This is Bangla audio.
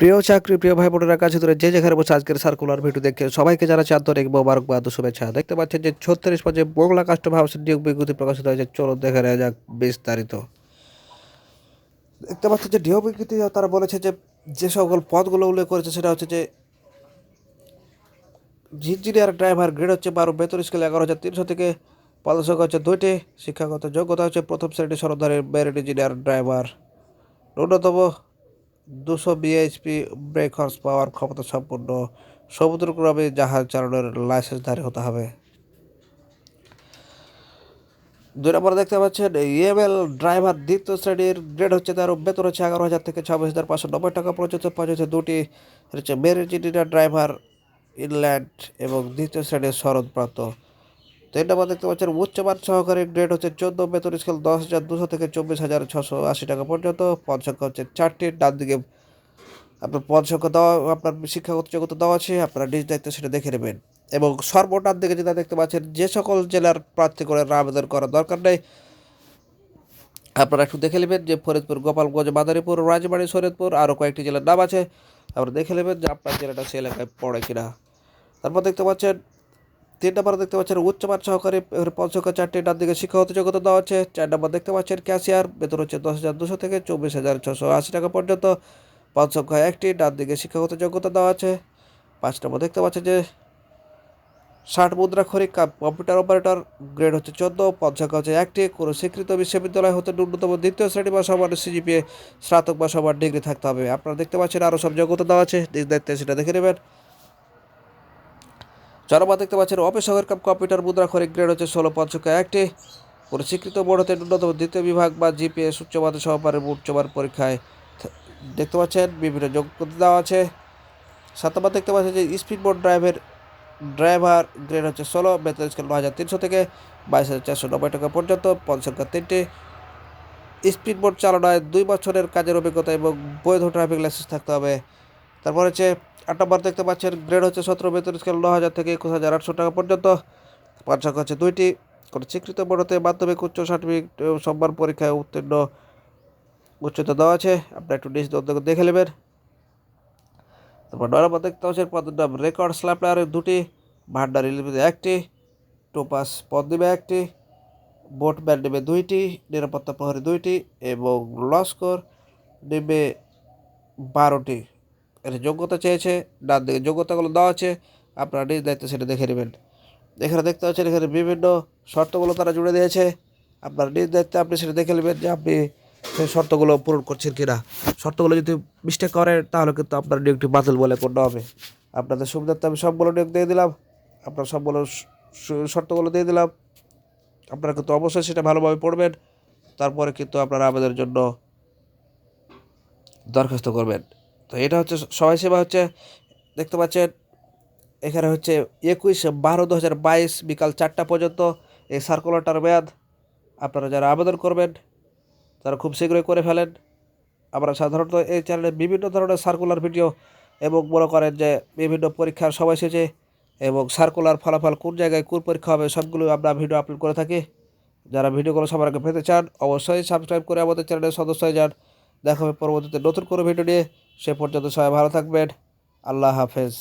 প্রিয় চাকরি, প্রিয় ভাই বোনেরা কাছে ধরে যে যেখানে বসে আজকের সার্কুলার ভিডিও দেখে সবাইকে যারা আন্তরিক মোবারকবাদ শুভেচ্ছা। দেখতে পাচ্ছেন যে ছত্রিশ পর্যায়ে বাংলা কাস্টম হাউসের নিয়োগ বিজ্ঞপ্তি প্রকাশিত হয়েছে চলো দেখে নেওয়া যাক বিস্তারিত। দেখতে পাচ্ছেন যে নিয়োগ বিজ্ঞপ্তি তারা বলেছে যে যে সকল পদগুলো উল্লেখ করেছে সেটা হচ্ছে যে ইঞ্জিনিয়ার ড্রাইভার গ্রেড হচ্ছে বারো, বেতন স্কেল এগারো হাজার তিনশো থেকে পদসংখ্যা হচ্ছে দুইটি, শিক্ষাগত যোগ্যতা হচ্ছে প্রথম শ্রেণি সরদারের মেরিট ইঞ্জিনিয়ার ড্রাইভার ন্যূনতম দুশো বিএইচপি ব্রেক হর্স পাওয়ার ক্ষমতা সম্পন্ন সমুদ্রক্রমে জাহাজ চালানোর লাইসেন্সধারী হতে হবে। দুই নম্বরে দেখতে পাচ্ছেন, ইএমএল ড্রাইভার দ্বিতীয় শ্রেণির গ্রেড হচ্ছে তার বেতন হচ্ছে এগারো হাজার থেকে ছাব্বিশ হাজার পাঁচশো নব্বই টাকা পর্যন্ত যাচ্ছে দুটি। হচ্ছে মেরিট ইঞ্জিনিয়ার ড্রাইভার ইনল্যান্ড এবং দ্বিতীয় শ্রেণির শরৎপ্রাপ্ত তিন নম্বর দেখতে পাচ্ছেন, উচ্চমান সহকারী গ্রেড হচ্ছে চোদ্দ, বেতন স্কেল দশ হাজার দুশো থেকে চব্বিশ হাজার ছশো আশি টাকা পর্যন্ত। পদ সংখ্যা হচ্ছে চারটি, ডান দিকে আপনার পদ সংখ্যা দেওয়া, আপনার শিক্ষাগত যোগ্যতা দেওয়া আছে, আপনারা নিজ দায়িত্ব সেটা দেখে নেবেন। এবং সর্বটার দিকে যেটা দেখতে পাচ্ছেন, যে সকল জেলার প্রার্থী করে আবেদন করার দরকার নেই। আপনারা একটু দেখে নেবেন যে ফরিদপুর, গোপালগঞ্জ, মাদারীপুর, রাজবাড়ী শরীয়তপুর আরও কয়েকটি জেলার নাম আছে। আপনারা দেখে নেবেন যে আপনার জেলাটা সে এলাকায় পড়ে কিনা। তারপর দেখতে পাচ্ছেন তিন নম্বর দেখতে পাচ্ছেন উচ্চমান সহকারী পঞ্চকা চারটি ডান দিকে শিক্ষাগত যোগ্যতা দেওয়া আছে চার নম্বর দেখতে পাচ্ছেন ক্যাশিয়ার, বেতন হচ্ছে দশ হাজার দুশো থেকে চব্বিশ হাজার ছশো আশি টাকা পর্যন্ত। পদ সংখ্যা একটি, ডান দিকে শিক্ষাগত যোগ্যতা দেওয়া আছে পাঁচ নম্বর দেখতে পাচ্ছেন যে ষাট মুদ্রা খরিক কম্পিউটার অপারেটর, গ্রেড হচ্ছে চোদ্দ। পদ সংখ্যা হচ্ছে একটি, কোনো স্বীকৃত বিশ্ববিদ্যালয় হতে ন্যূনতম দ্বিতীয় শ্রেণি বা সমান সিজিপিএ, স্নাতক বা সমান ডিগ্রি থাকতে হবে। আপনারা দেখতে পাচ্ছেন আরও সব যোগ্যতা দেওয়া আছে। নিজ দায়িত্বে সেটা দেখে নেবেন। চরমা দেখতে পাচ্ছেন অফিস কাম কম্পিউটার মুদ্রা খরিক গ্রেড হচ্ছে ষোলো সংখ্যা একটি। কোনো স্বীকৃত বোর্ড হতে ন্যূনতম দ্বিতীয় বিভাগ বা জিপিএস, উচ্চ মাধ্যমিক সহকারের উচ্চমান পরীক্ষায় দেখতে পাচ্ছেন, বিভিন্ন যোগ্যতা দেওয়া আছে। সাত নম্বর দেখতে পাচ্ছেন যে স্পিড বোর্ড ড্রাইভের ড্রাইভার গ্রেড হচ্ছে ষোলো, বেতন স্কেল ন হাজার তিনশো থেকে বাইশ হাজার চারশো নব্বই টাকা পর্যন্ত, পদ সংখ্যা তিনটি। স্পিড বোর্ড চালনায় দুই বছরের কাজের অভিজ্ঞতা এবং বৈধ ট্রাফিক লাইসেন্স থাকতে হবে। তারপর হচ্ছে আট নম্বর দেখতে পাচ্ছেন গ্রেড হচ্ছে সতেরো, বেতন স্কেল ন হাজার থেকে একুশ হাজার আটশো টাকা পর্যন্ত। সংখ্যা হচ্ছে দুইটি, কোনো স্বীকৃত বোর্ডতে মাধ্যমিক, উচ্চ সার্টিফিকেট সম্মান পরীক্ষায় উত্তীর্ণ উচ্চতা দেওয়া আছে। আপনারা একটু নিজ দেখে নেবেন। তারপর নয় নম্বর দেখতে পাচ্ছেন, পদের নাম রেকর্ড স্ল্যাপলারের দুটি, ভান্ডার ইলিমিতে একটি, টোপাস পদ নেবে একটি বোটম্যান নেবে দুইটি, নিরাপত্তা প্রহরী দুইটি, এবং লস্কর নেবে বারোটি। এর যোগ্যতা চেয়েছে ডান দিকে যোগ্যতাগুলো দেওয়া আছে, আপনারা নিজ দায়িত্বে সেটা দেখে নেবেন। এখানে দেখতে পাচ্ছেন এখানে বিভিন্ন শর্তগুলো তারা জুড়ে দিয়েছে। আপনার নিজ দায়িত্বে আপনি সেটা দেখে নেবেন যে আপনি সেই শর্তগুলো পূরণ করছেন কিনা। শর্তগুলো যদি মিস্টেক করেন, তাহলে কিন্তু আপনার নিয়োগটি বাতিল বলে গণ্য হবে। আপনাদের সুবিধার্থে আমি সবগুলো নিয়োগ দিয়ে দিলাম। আপনার সবগুলো শর্তগুলো দিয়ে দিলাম। আপনারা কিন্তু অবশ্যই সেটা ভালোভাবে পড়বেন। তারপরে কিন্তু আপনার আমাদের জন্য দরখাস্ত করবেন। তো এটা হচ্ছে সবাই সেবা হচ্ছে, দেখতে পাচ্ছেন, এখানে হচ্ছে একুশ বারো দু হাজার বাইশ বিকাল চারটা পর্যন্ত এই সার্কুলারটার মেয়াদ। আপনারা যারা আবেদন করবেন, তারা খুব শীঘ্রই করে ফেলেন। আমরা সাধারণত এই চ্যানেলে বিভিন্ন ধরনের সার্কুলার ভিডিও এবং মনে করেন যে বিভিন্ন পরীক্ষার সময় এসেছে এবং সার্কুলার ফলাফল কোন জায়গায় কোন পরীক্ষা হবে সবগুলো আমরা ভিডিও আপলোড করে থাকি। যারা ভিডিওগুলো সবার আগে পেতে চান, অবশ্যই সাবস্ক্রাইব করে আমাদের চ্যানেলের সদস্য হয়ে যান। দেখা হবে পরবর্তীতে নতুন কোনো ভিডিও নিয়ে। সে পর্যন্ত সবাই ভালো থাকবেন। আল্লাহ হাফেজ।